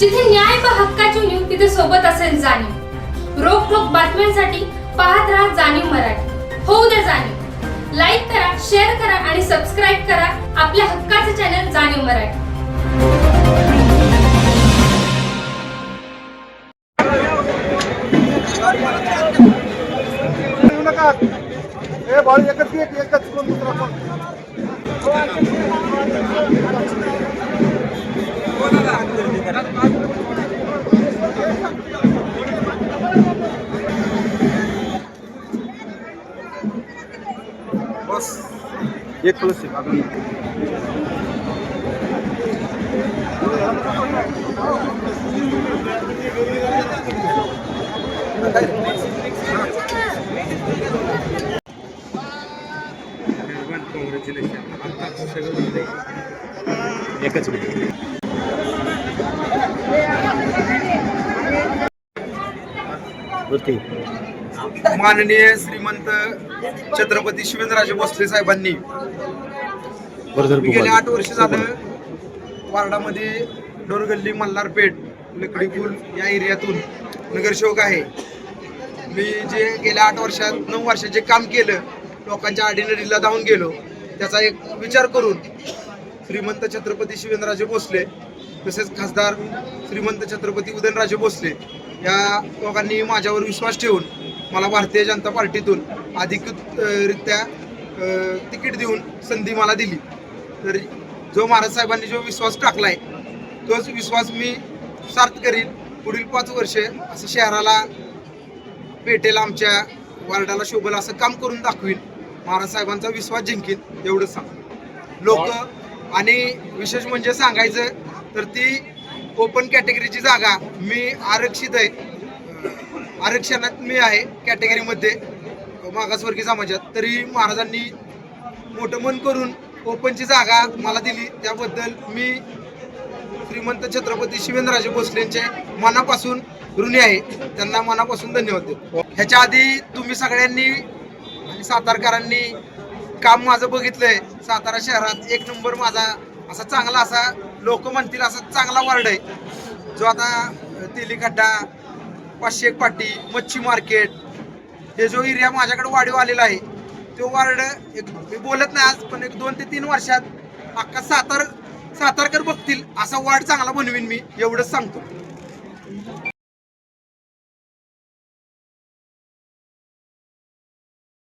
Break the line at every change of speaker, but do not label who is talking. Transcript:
जिथे न्याय प हक्काची नीव तिथे सोबत असेल जाणीव. रोखोक बातम्यांसाठी पाहत राहा जाणीव मराठी. होऊ द्या जाणीव. लाईक करा शेअर करा आणि सबस्क्राईब करा आपल्या हक्काचे चॅनल जाणीव मराठी.
एकच एकच कोण दुसरा कोण? एक प्लस एक अजून
एकच मिनिट
माननीय श्रीमंत छत्रपती शिवेंद्रराजे भोसले साहेबांनी गेले आठ वर्ष झालं. वार्डामध्ये डोरगल्ली मल्हारपेठ लकडी पूल या एरियातून नगरसेवक आहे. मी जे गेल्या आठ वर्षात नऊ वर्षात जे काम केलं लोकांच्या आडीनडीला धावून गेलो त्याचा एक विचार करून श्रीमंत छत्रपती शिवेंद्रराजे भोसले तसेच खासदार श्रीमंत छत्रपती उदयनराजे भोसले या लोकांनी माझ्यावर विश्वास ठेवून मला भारतीय जनता पार्टीतून अधिकृतरित्या तिकीट देऊन संधी मला दिली. तर जो महाराज साहेबांनी जो विश्वास टाकला आहे तोच विश्वास मी सार्थ करीन. पुढील पाच वर्षे असं शहराला पेटेल आमच्या वार्डाला शोभेल असं काम करून दाखवीन. महाराज साहेबांचा विश्वास जिंकीन एवढंच सांग लोक आणि विशेष म्हणजे सांगायचं तर ती ओपन कॅटेगरीची जागा मी आरक्षित आहे. आरक्षणात मी आहे कॅटेगरीमध्ये मागासवर्गीय समाजात. तरी महाराजांनी मोठं मन करून ओपनची जागा मला दिली. त्याबद्दल मी श्रीमंत छत्रपती शिवेंद्रराजे भोसलेंचे मनापासून ऋणी आहे. त्यांना मनापासून धन्यवाद देतो. ह्याच्या आधी तुम्ही सगळ्यांनी आणि सातारकरांनी काम माझं बघितलंय. सातारा शहरात एक नंबर माझा असा चांगला असा लोक म्हणतील असा चांगला वार्ड आहे. जो आता तेली खड्डा पाचशे एक पाटी मच्छी मार्केट. हे जो एरिया माझ्याकडे वाढीव आलेला आहे तो वार्ड एक मी बोलत नाही आज पण एक दोन ते तीन वर्षात अख्खा सातार सातारकर बघतील असा वार्ड चांगला बनवीन मी एवढंच सांगतो.